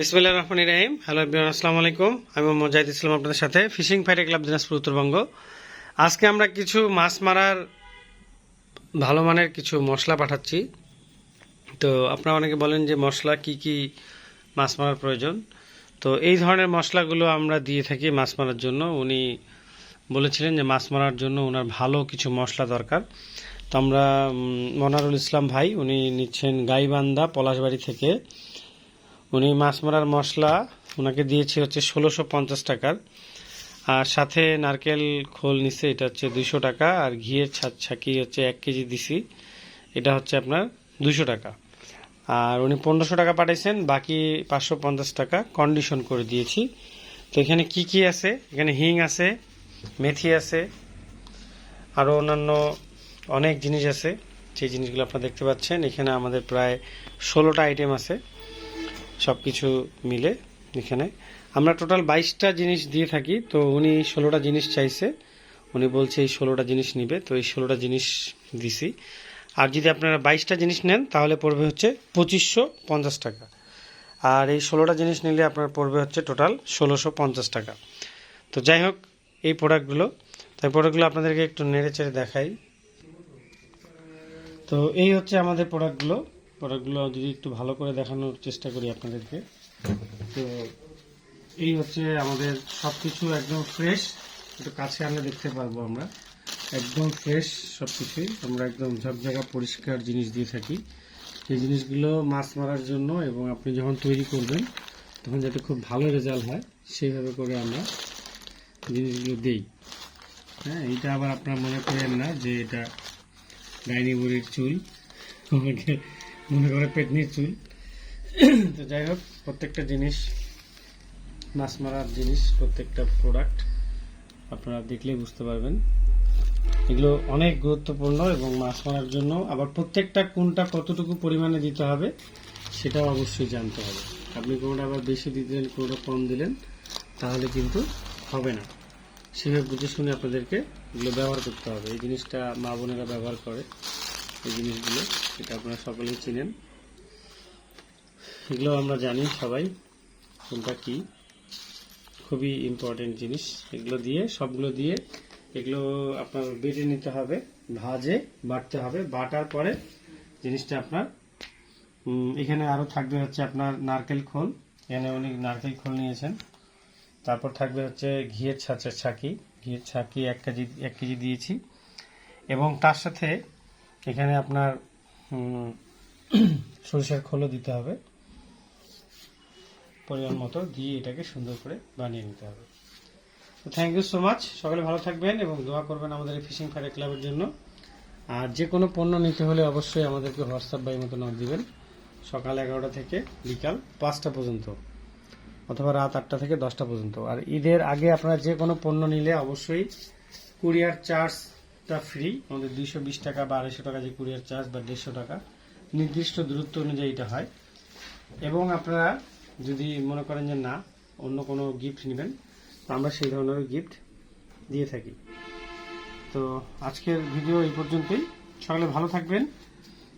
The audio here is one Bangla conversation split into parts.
বিসমিল্লা রহমান রাহিম। হ্যালো আসসালামু আলাইকুম। আমি মোহাম্মদ জাহিদ ইসলাম আপনাদের সাথে fishing fighter club Dinajpur Uttarbanga. আজকে আমরা কিছু মাছ মারার ভালো মানের কিছু মশলা পাঠাচ্ছি। তো আপনারা অনেকে বলেন যে মশলা কি কি মাছ মারার প্রয়োজন। তো এই ধরনের মশলাগুলো আমরা দিয়ে থাকি মাছ মারার জন্য। উনি বলেছিলেন যে মাছ মারার জন্য ওনার ভালো কিছু মশলা দরকার। তো আমরা মনারুল ইসলাম ভাই, উনি নিচ্ছেন গাইবান্ধা পলাশবাড়ি থেকে উনি মাছ মারার মশলা ওনাকে দিয়েছি হচ্ছে ষোলোশো পঞ্চাশ টাকার। আর সাথে নারকেল খোল নিছে, এটা হচ্ছে দুইশো টাকা। আর ঘিয়ের ছাদ ছাকি হচ্ছে এক কেজি দিছি, এটা হচ্ছে আপনার দুশো টাকা। আর উনি পনেরোশো টাকা পাঠাইছেন, বাকি পাঁচশো পঞ্চাশ টাকা কন্ডিশন করে দিয়েছি। তো এখানে কি কি আছে? এখানে হিং আছে, মেথি আছে আরও অন্যান্য অনেক জিনিস আছে। সেই জিনিসগুলো আপনারা দেখতে পাচ্ছেন। এখানে আমাদের প্রায় ষোলোটা আইটেম আছে। সব কিছু মিলে এখানে। আমরা টোটাল বাইশটা জিনিস দিয়ে থাকি, তো উনি ষোলোটা জিনিস চাইছে। উনি বলছে এই ষোলোটা জিনিস নিবে, তো এই ষোলোটা জিনিস দিছি। আর যদি আপনারা বাইশটা জিনিস নেন, তাহলে পড়বে হচ্ছে পঁচিশশো পঞ্চাশ টাকা। আর এই ষোলোটা জিনিস নিলে আপনার পড়বে হচ্ছে টোটাল ষোলোশো পঞ্চাশ টাকা। তো যাই হোক, এই প্রোডাক্টগুলো। তাই প্রোডাক্টগুলো আপনাদেরকে একটু নেড়ে চেড়ে দেখাই। তো এই হচ্ছে আমাদের প্রোডাক্টগুলো। প্রোডাক্টগুলো যদি একটু ভালো করে দেখানোর চেষ্টা করি আপনাদেরকে। তো এই হচ্ছে আমাদের সব কিছু একদম ফ্রেশ একটু কাছে আনলে দেখতে পারব আমরা। একদম ফ্রেশ সব কিছুই আমরা একদম সব ঝকঝকা পরিষ্কার জিনিস দিয়ে থাকি। সেই জিনিসগুলো মাছ মারার জন্য এবং আপনি যখন তৈরি করবেন, তখন যাতে খুব ভালো রেজাল্ট হয়, সেইভাবে করে আমরা জিনিসগুলো দিই। হ্যাঁ এইটা আবার আপনারা মনে করেন না যে এটা ডাইনি বুড়ির চুল। অনেকে মনে করে পেটনির চুল তো যাই হোক, প্রত্যেকটা জিনিস, মাছ মারার জিনিস, প্রত্যেকটা প্রোডাক্ট আপনারা দেখলেই বুঝতে পারবেন। এগুলো অনেক গুরুত্বপূর্ণ এবং মাছ মারার জন্য আবার প্রত্যেকটা কোনটা কতটুকু পরিমাণে দিতে হবে, সেটাও অবশ্যই জানতে হবে। আপনি কোনোটা আবার বেশি দিলেন, কোনোটা কম দিলেন, তাহলে কিন্তু হবে না। সেভাবে বুঝে শুনে আপনাদেরকে এগুলো ব্যবহার করতে হবে। এই জিনিসটা মা বোনেরা ব্যবহার করে। এই জিনিসগুলো, এটা আপনারা সকলেই চিনেন। এগুলো আমরা জানি সবাই, কোনটা কি। খুবই ইম্পর্টেন্ট জিনিস। এগুলো দিয়ে, সবগুলো দিয়ে এগুলো আপনার বেটে নিতে হবে, ভাজে, বাটতে হবে। বাটার পরে জিনিসটা আপনার এখানে আরও থাকবে হচ্ছে আপনার নারকেল খোল। এখানে উনি নারকেল খোল নিয়েছেন। তারপর থাকবে হচ্ছে ঘিয়ের ছাঁচের ছাকি। ঘিয়ের ছাকি এক কেজি এক কেজি দিয়েছি। এবং তার সাথে এখানে আপনার সরিষার খোলও দিতে হবে। পরিমাণ মতো দিয়ে এটাকে সুন্দর করে বানিয়ে নিতে হবে। তো থ্যাংক ইউ সো মাচ সকলে ভালো থাকবেন এবং দোয়া করবেন আমাদের এই ফিশিং ফায়ার ক্লাবের জন্য। আর যে কোনো পণ্য নিতে হলে অবশ্যই আমাদেরকে হোয়াটসঅ্যাপ বাই মতো নক দিবেন। সকাল এগারোটা থেকে বিকাল পাঁচটা পর্যন্ত অথবা রাত আটটা থেকে দশটা পর্যন্ত। আর ঈদের আগে আপনারা যে কোনো পণ্য নিলে অবশ্যই কুরিয়ার চার্জটা ফ্রি আমাদের দুইশো বিশ টাকা বা আড়াইশো টাকা যে কুরিয়ার চার্জ বা দেড়শো টাকা, নির্দিষ্ট দূরত্ব অনুযায়ী এটা হয়। এবং আপনারা যদি মনে করেন যে না, অন্য কোনো গিফট নেবেন, তো আমরা সেই ধরনের গিফট দিয়ে থাকি। তো আজকের ভিডিও এই পর্যন্তই। সকলে ভালো থাকবেন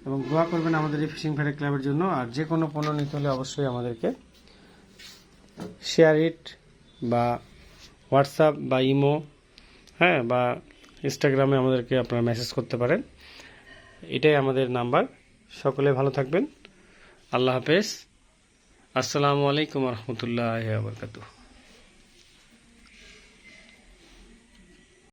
এবং দোয়া করবেন আমাদের এই ফিশিং ফেয়ার ক্লাবের জন্য। আর যে কোনো পণ্য নিতে হলে অবশ্যই আমাদেরকে শেয়ার ইট বা হোয়াটসঅ্যাপ বা ইমো হ্যাঁ বা ইনস্টাগ্রামে আমাদেরকে আপনারা মেসেজ করতে পারেন। এটাই আমাদের নাম্বার। সকলে ভালো থাকবেন। আল্লাহ হাফেজ। আসসালামু আলাইকুম রহমতুল্লাহ বরকাতুহ।